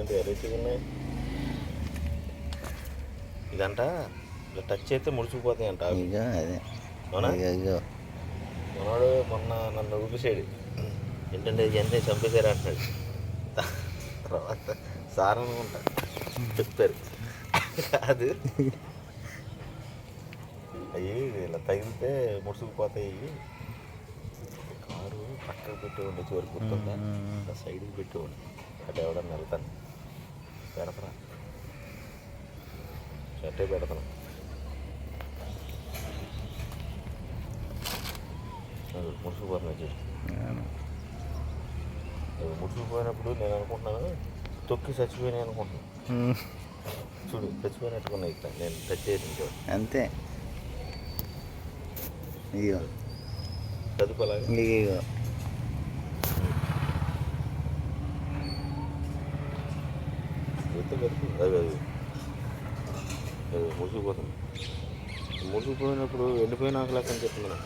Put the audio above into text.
ఏంటి ఉన్నాయి ఇదంట? ఇలా టచ్ అయితే ముడిచిపోతాయి అంట. ఇగో అదే. అవునా? ఇగో ఇగో. మనోడు మొన్న నన్ను ఊపిసాడు. ఏంటంటే ఇవన్నీ చంపేశారు అంటున్నాడు. తర్వాత సార్ అనుకుంటా. చెప్తారు అది. అవి ఇలా తగిలితే ముడుచుకుపోతాయి. కారు పక్కకు పెట్టేవాడి చివరికి గుర్తుందా? ఇలా సైడ్కి పెట్టేవాడు అటు ఎవడన్నా వెళ్తాను. పెడతాను షర్టే పెడతాను. ముడుచుకుపోతున్నాయి చూడు ముడుచుకుపోయినప్పుడు నేను అనుకుంటున్నాను తొక్కి చచ్చిపోయినాయి అనుకుంటున్నాను. చూడు చచ్చిపోయినట్టుకున్నాయి ఇక్కడ. నేను టచ్ చేసిన చూడు అంతే. ఇగో చదువుకోలాగా ఇగో ఇగో గుర్తు అవి అవి అవి ముసుగుపోతుంది ముసుగుపోయినప్పుడు ఎండిపోయిన ఆకలి అని చెప్తున్నాను